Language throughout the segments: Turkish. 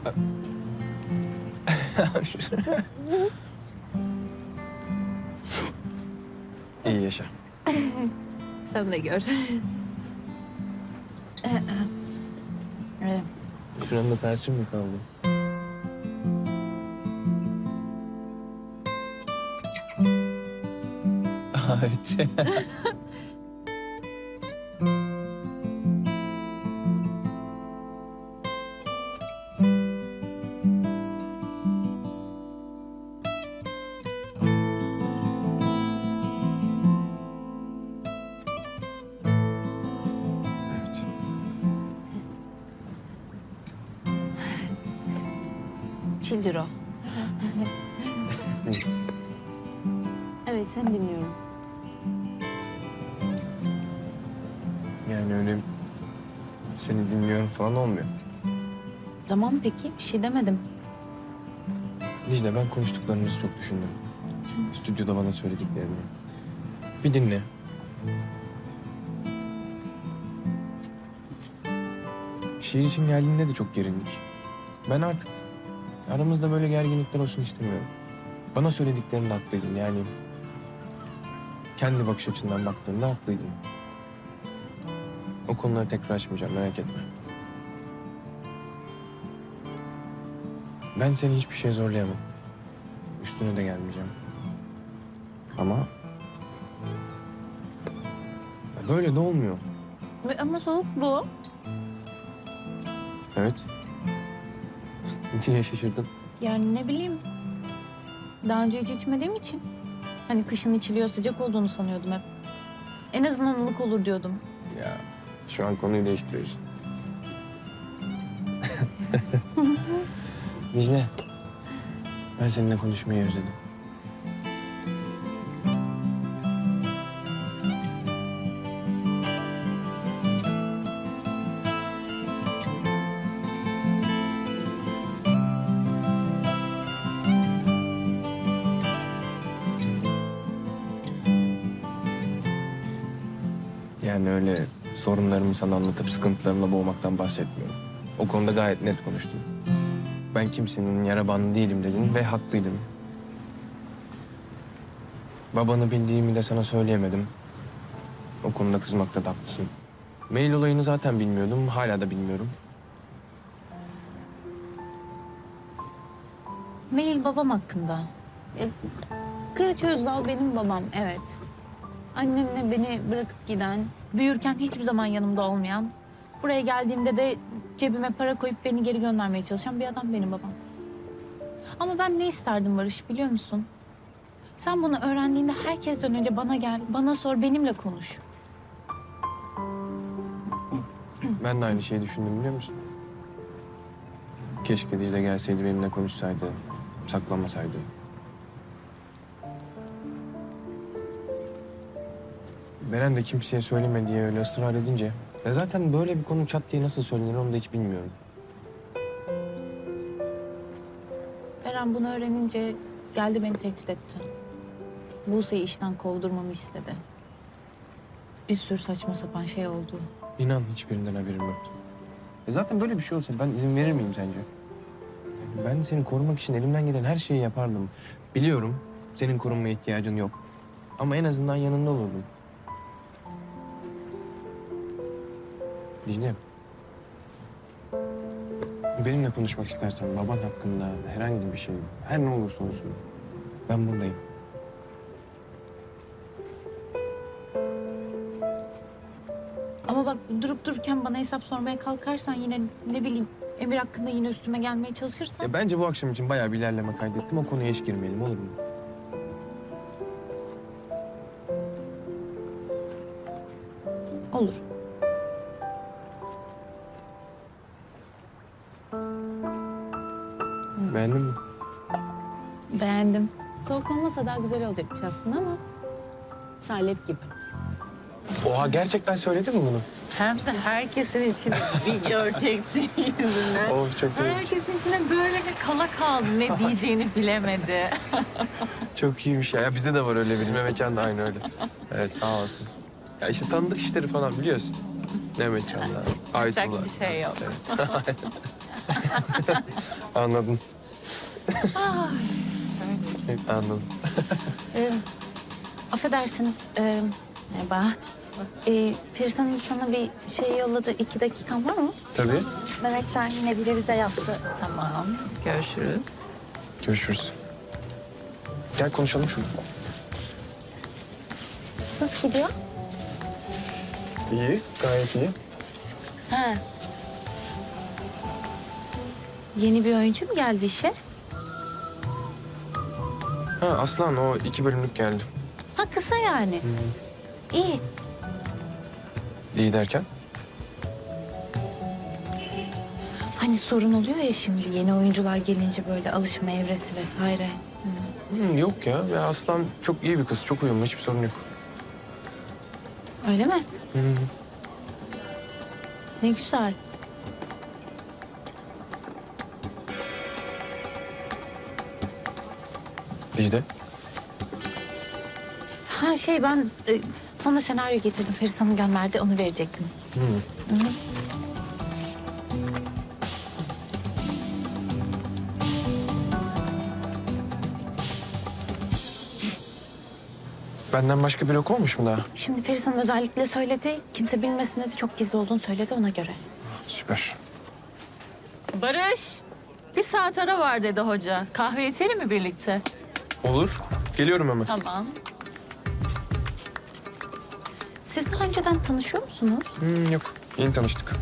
İyi yaşa. Sen de gör. Şuranda tarçın mı kaldı? evet. Çildir o. evet seni dinliyorum. Yani öyle seni dinliyorum falan olmuyor. Tamam peki bir şey demedim. Dicle ben konuştuklarımızı çok düşündüm. Stüdyoda bana söylediklerini. Bir dinle. Şiir için geldiğinde de çok gerildik. Ben artık aramızda böyle gerginlikler olsun istemiyorum. Bana söylediklerinde haklıydın yani. Kendi bakış açından baktığında haklıydın. O konuları tekrar açmayacağım merak etme. Ben seni hiçbir şey zorlayamam. Üstüne de gelmeyeceğim. Ama... Böyle de olmuyor. Ama soğuk bu. Evet. Niye şaşırdın? Yani ne bileyim. Daha önce hiç içmediğim için. Hani kışın içiliyor sıcak olduğunu sanıyordum hep. En azından ılık olur diyordum. Ya şu an konuyu değiştiriyorsun. Dicle. Ben seninle konuşmayı özledim. Yani öyle sorunlarımı sana anlatıp sıkıntılarımla boğmaktan bahsetmiyorum. O konuda gayet net konuştum. Ben kimsenin yara bandı değilim dedin ve haklıydın. Babanı bildiğimi de sana söyleyemedim. O konuda kızmakta da haklısın. Mail olayını zaten bilmiyordum, hala da bilmiyorum. Mail babam hakkında. E, Kıraç Özdal benim babam, evet. Annemle beni bırakıp giden, büyürken hiçbir zaman yanımda olmayan, buraya geldiğimde de cebime para koyup beni geri göndermeye çalışan bir adam benim babam. Ama ben ne isterdim Barış biliyor musun? Sen bunu öğrendiğinde herkesten önce bana gel, bana sor, benimle konuş. Ben de aynı şeyi düşündüm biliyor musun? Keşke Dicle gelseydi benimle konuşsaydı, saklamasaydı. Beren de kimseye söyleme diye öyle ısrar edince... Ya zaten böyle bir konu çat diye nasıl söylenir onu da hiç bilmiyorum. Eren bunu öğrenince geldi beni tehdit etti. Buse'yi işten kovdurmamı istedi. Bir sürü saçma sapan şey oldu. İnan hiçbirinden haberim yoktu. E zaten böyle bir şey olsa ben izin verir miyim sence? Ben seni korumak için elimden gelen her şeyi yapardım. Biliyorum senin korunmaya ihtiyacın yok. Ama en azından yanında olurdum. Dicle. Benimle konuşmak istersen baban hakkında herhangi bir şey, her ne olursa olsun ben buradayım. Ama bak durup dururken bana hesap sormaya kalkarsan yine ne bileyim Emir hakkında yine üstüme gelmeye çalışırsan Ya bence bu akşam için bayağı bir ilerleme kaydettim. O konuya hiç girmeyelim olur mu? olur. Olmasa daha güzel olacakmış aslında ama salep gibi. Oha gerçekten söyledin mi bunu? Hem de herkesin içinde bir göreceksin yüzünden. Oh çok iyi. Herkesin içinde böyle bir kala kaldı. Ne diyeceğini bilemedi. Çok iyiymiş ya. ya. Bizde de var öyle biri. Mehmetcan da aynı öyle. Evet sağ olasın. Ya işte tanıdık işleri falan biliyorsun. Mehmetcan'da, Yapacak Aytul'da. bir şey yok. Evet. Anladım. Anladım. Ee, affedersiniz. E, merhaba. Ee, Feris Hanım sana bir şey yolladı. İki dakikan var mı? Tabii. Mehmetcan yine bir revize yaptı. Tamam. Görüşürüz. Görüşürüz. Gel konuşalım şurada. Nasıl gidiyor? İyi, gayet iyi. Ha. Yeni bir oyuncu mu geldi işe? Ha Aslan o iki bölümlük geldi. Ha kısa yani. İyi. İyi derken? Hani sorun oluyor ya şimdi yeni oyuncular gelince böyle alışma evresi vesaire. Hmm, yok ya. ya Aslan çok iyi bir kız. Çok uyumlu. Hiçbir sorun yok. Öyle mi? Hı. Ne güzel. Dicle. Ha şey ben e, sana senaryo getirdim. Feris Hanım gönderdi onu verecektim. Hı. Hı. Benden başka bir okumamış mu daha? Şimdi Feris Hanım özellikle söyledi. Kimse bilmesin dedi. Çok gizli olduğunu söyledi ona göre. Süper. Barış. Bir saat ara var dedi hoca. Kahve içelim mi birlikte? Olur. Geliyorum hemen. Tamam. Siz daha önceden tanışıyor musunuz? Hmm, yok. Yeni tanıştık.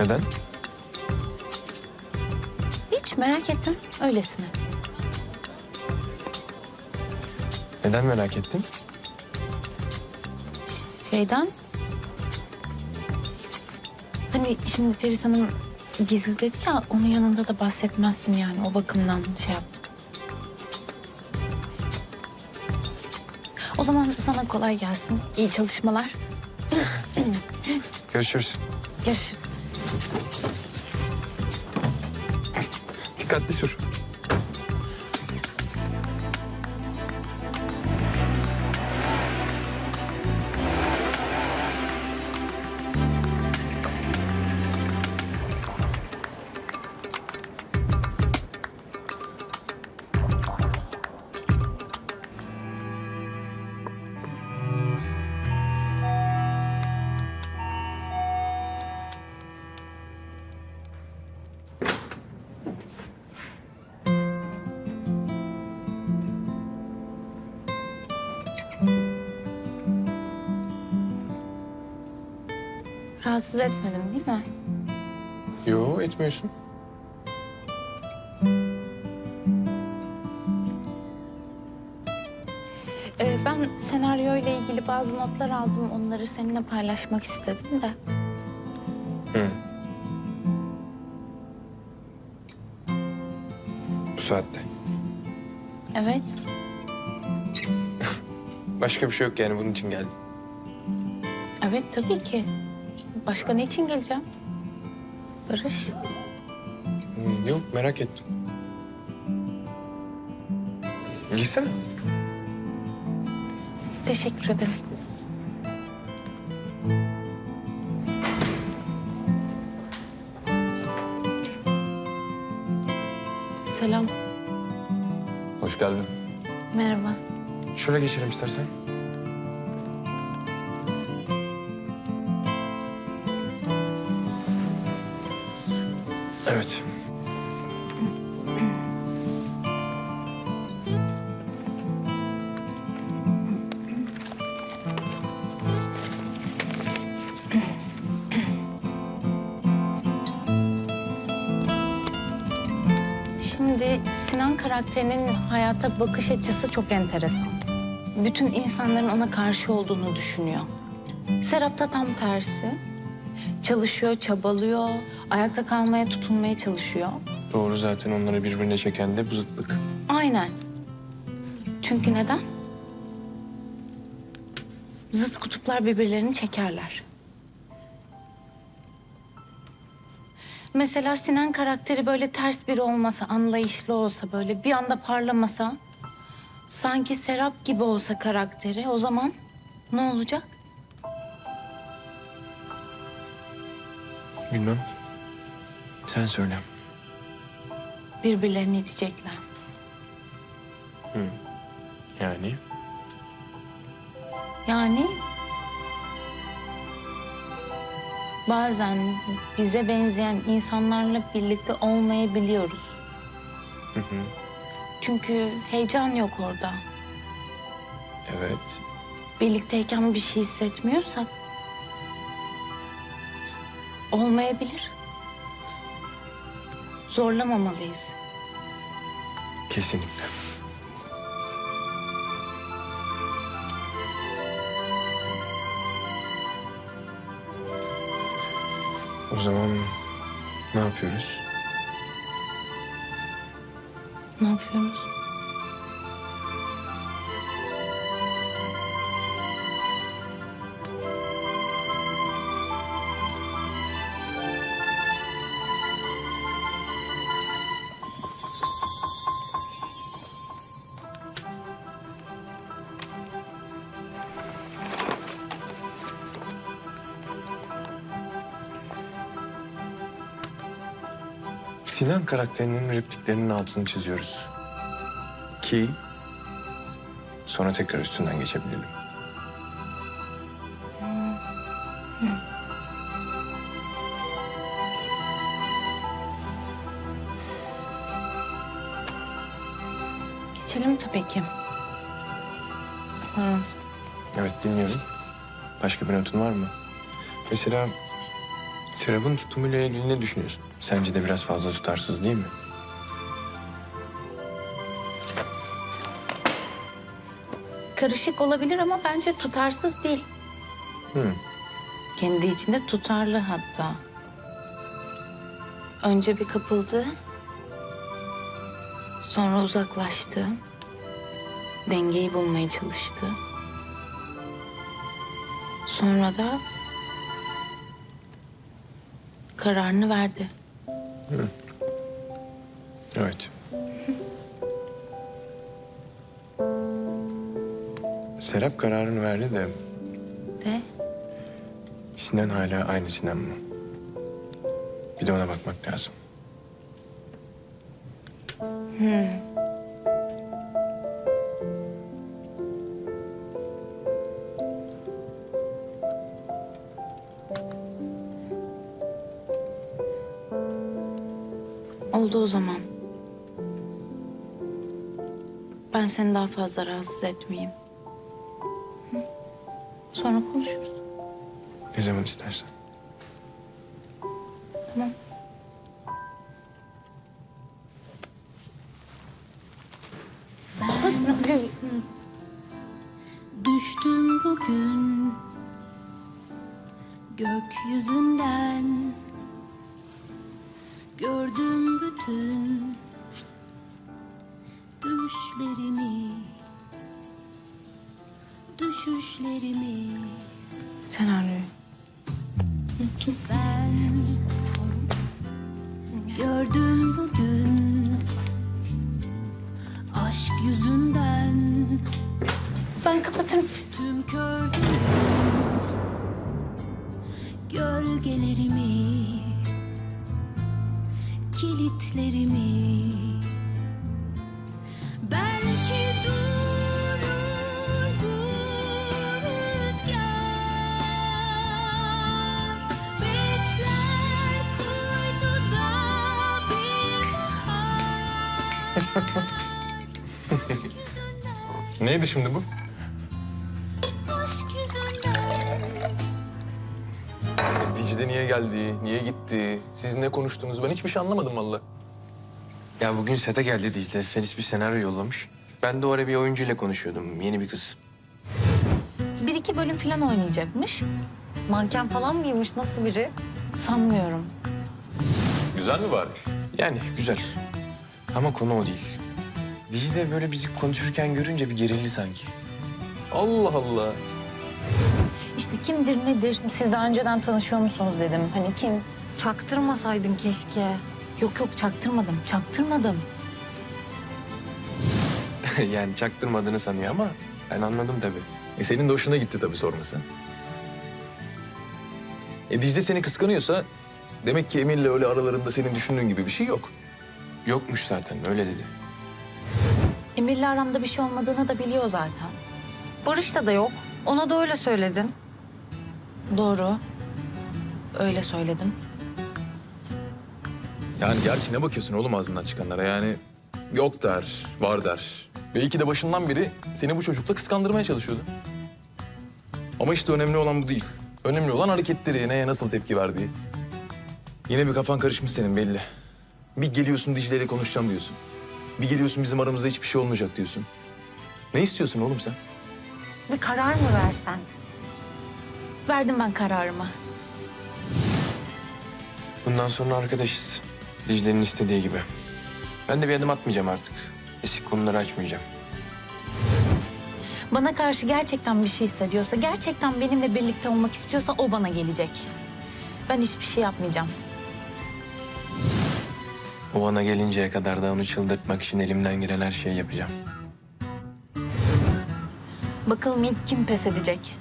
Neden? Hiç merak ettim. Öylesine. Neden merak ettin? Şeyden... Hani şimdi Feris Hanım gizli dedi ya... ...onun yanında da bahsetmezsin yani. O bakımdan şey yaptım. O zaman sana kolay gelsin. İyi çalışmalar. Görüşürüz. Görüşürüz. Dikkatli sür. Rahatsız etmedim değil mi? Yo etmiyorsun. Ee, ben senaryo ile ilgili bazı notlar aldım. Onları seninle paylaşmak istedim de. Hı. Bu saatte. Evet. Başka bir şey yok yani bunun için geldim. Evet tabii ki. Başka ne için geleceğim? Barış. Hmm, yok merak ettim. Gitsene. Teşekkür ederim. Selam. Hoş geldin. Merhaba. Şöyle geçelim istersen. Evet. Şimdi Sinan karakterinin hayata bakış açısı çok enteresan. Bütün insanların ona karşı olduğunu düşünüyor. Serap da tam tersi. Çalışıyor, çabalıyor, ayakta kalmaya tutunmaya çalışıyor. Doğru zaten onları birbirine çeken de bu zıtlık. Aynen. Çünkü neden? Zıt kutuplar birbirlerini çekerler. Mesela Sinan karakteri böyle ters biri olmasa, anlayışlı olsa, böyle bir anda parlamasa... ...sanki Serap gibi olsa karakteri, o zaman ne olacak? Bilmem. Sen söyle. Birbirlerini itecekler. Yani? Yani bazen bize benzeyen insanlarla birlikte olmayabiliyoruz. Hı hı. Çünkü heyecan yok orada. Evet. Birlikteyken bir şey hissetmiyorsak olmayabilir. Zorlamamalıyız. Kesinlikle. O zaman ne yapıyoruz? Ne yapıyoruz? Sinan karakterinin repliklerinin altını çiziyoruz. Ki sonra tekrar üstünden geçebilelim. Geçelim tabii ki. Ha, Evet dinliyorum. Başka bir notun var mı? Mesela Serap'ın tutumuyla ilgili ne düşünüyorsun? Sence de biraz fazla tutarsız değil mi? karışık olabilir ama bence tutarsız değil. Hı. Kendi içinde tutarlı hatta. Önce bir kapıldı. Sonra uzaklaştı. Dengeyi bulmaya çalıştı. Sonra da kararını verdi. Evet. Serap kararını verdi de De Sinan hala aynı Sinan mı? Bir de ona bakmak lazım. oldu seni daha fazla rahatsız etmeyeyim. Hı? Sonra konuşuruz. Ne zaman istersen. Tamam. Düştüm bugün gökyüzünden Ben kapatırım. Tüm gölgelerimi, kilitlerimi. Belki durur bu rüzgar, bekler kuytuda bir bahar. Neydi şimdi bu? Dicle niye geldi, niye gitti, siz ne konuştunuz ben hiçbir şey anlamadım vallahi. Ya bugün sete geldi Dicle. Felis bir senaryo yollamış. Ben de o ara bir oyuncuyla konuşuyordum. Yeni bir kız. Bir iki bölüm falan oynayacakmış. Manken falan mıymış? Nasıl biri? Sanmıyorum. Güzel mi bari? Yani güzel. Ama konu o değil. Dicle böyle bizi konuşurken görünce bir gerildi sanki. Allah Allah. İşte kimdir nedir? Siz daha önceden tanışıyor musunuz dedim. Hani kim? Çaktırmasaydın keşke. Yok yok çaktırmadım. Çaktırmadım. yani çaktırmadığını sanıyor ama ben anladım tabii. E senin de hoşuna gitti tabii sorması. E Dicle seni kıskanıyorsa Demek ki Emir'le öyle aralarında senin düşündüğün gibi bir şey yok. Yokmuş zaten öyle dedi. Emir'le aramda bir şey olmadığını da biliyor zaten. Barış'ta da yok. Ona da öyle söyledin. Doğru. Öyle söyledim. Yani gerçi ne bakıyorsun oğlum ağzından çıkanlara yani yok der, var der. Belki de başından beri seni bu çocukla kıskandırmaya çalışıyordu. Ama işte önemli olan bu değil. Önemli olan hareketleri, neye nasıl tepki verdiği. Yine bir kafan karışmış senin belli. Bir geliyorsun Dicle ile konuşacağım diyorsun. Bir geliyorsun bizim aramızda hiçbir şey olmayacak diyorsun. Ne istiyorsun oğlum sen? Bir karar mı versen? Verdim ben kararımı. Bundan sonra arkadaşız. Dicle'nin istediği gibi. Ben de bir adım atmayacağım artık. Eski konuları açmayacağım. Bana karşı gerçekten bir şey hissediyorsa, gerçekten benimle birlikte olmak istiyorsa o bana gelecek. Ben hiçbir şey yapmayacağım. O bana gelinceye kadar da onu çıldırtmak için elimden gelen her şeyi yapacağım. Bakalım ilk kim pes edecek?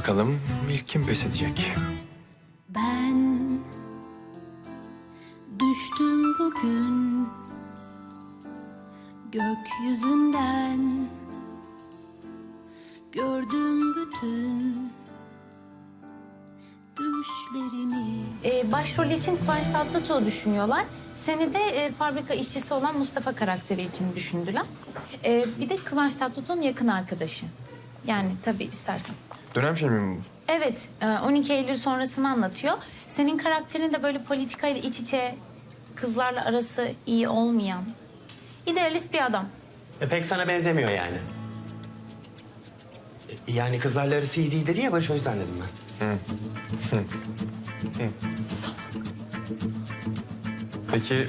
Bakalım ilk kim pes edecek? Ben düştüm bugün gökyüzünden gördüm bütün düşlerimi. Ee, başrol için Kıvanç Tatlıtuğ'u düşünüyorlar. Seni de e, fabrika işçisi olan Mustafa karakteri için düşündüler. Ee, bir de Kıvanç Tatlıtuğ'un yakın arkadaşı. Yani tabii istersen. Dönem filmi mi bu? Evet, e, 12 Eylül sonrasını anlatıyor. Senin karakterin de böyle politikayla iç içe, kızlarla arası iyi olmayan, idealist bir adam. E, pek sana benzemiyor yani. E, Yani kızlarla arası iyi değil dedi ya Barış o yüzden dedim ben. Peki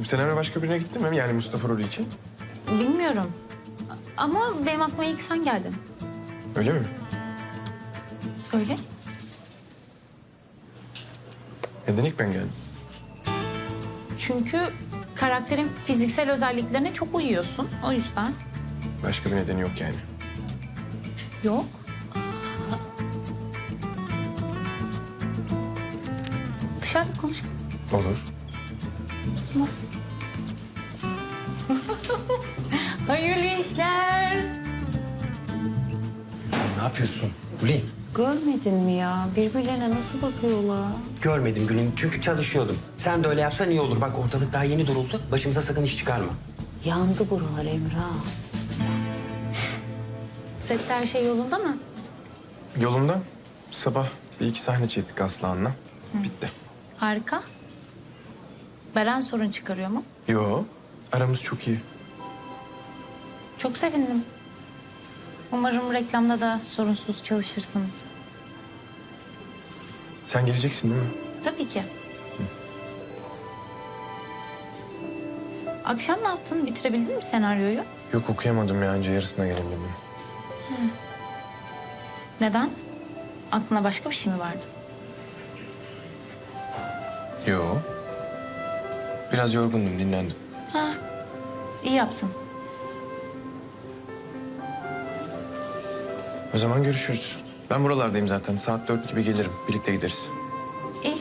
bu senaryo başka birine gitti mi? Yani Mustafa rolü için. Bilmiyorum. Ama benim aklıma ilk sen geldin. Öyle mi? Öyle. Neden ilk ben geldim? Çünkü karakterin fiziksel özelliklerine çok uyuyorsun. O yüzden. Başka bir nedeni yok yani. Yok. Dışarıda konuşalım. Olur. Hayırlı işler. Ne yapıyorsun Gülün? Görmedin mi ya? Birbirlerine nasıl bakıyorlar? Görmedim Gülün çünkü çalışıyordum. Sen de öyle yapsan iyi olur. Bak ortalık daha yeni duruldu. Başımıza sakın iş çıkarma. Yandı buralar Emrah. Sette her şey yolunda mı? Yolunda sabah bir iki sahne çektik Aslan'la. Bitti. Harika. Beren sorun çıkarıyor mu? Yo aramız çok iyi. Çok sevindim. Umarım reklamda da sorunsuz çalışırsınız. Sen geleceksin değil mi? Tabii ki. Akşam ne yaptın? Bitirebildin mi senaryoyu? Yok okuyamadım ya önce yarısına gelin dedim. Neden? Aklına başka bir şey mi vardı? Yo. Biraz yorgundum dinlendim. Ha, iyi yaptın. O zaman görüşürüz. Ben buralardayım zaten. Saat dört gibi gelirim. Birlikte gideriz. İyi.